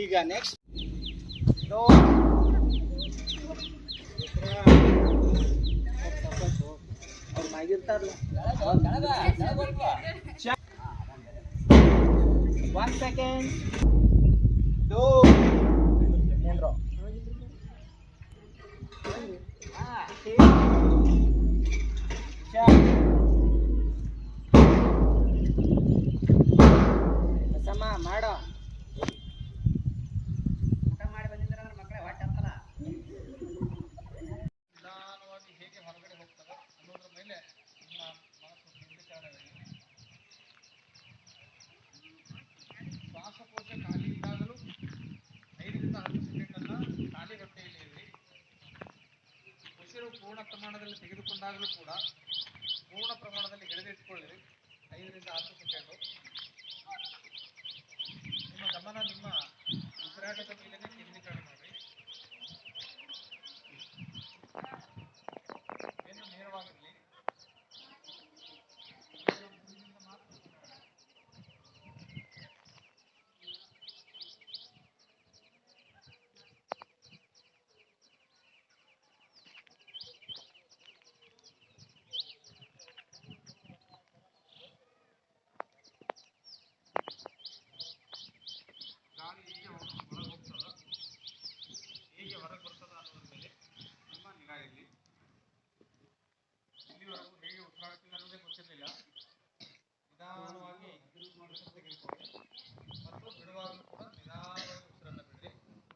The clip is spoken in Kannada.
ಈಗ ನೆಕ್ಸ್ಟ್ ಒನ್ ಸೆಕೆಂಡ್ ಪೂರ್ಣ ಪ್ರಮಾಣದಲ್ಲಿ ತೆಗೆದುಕೊಂಡಾಗಲೂ ಕೂಡ ಅದ ಅದುರ್ ಮೇಲೆ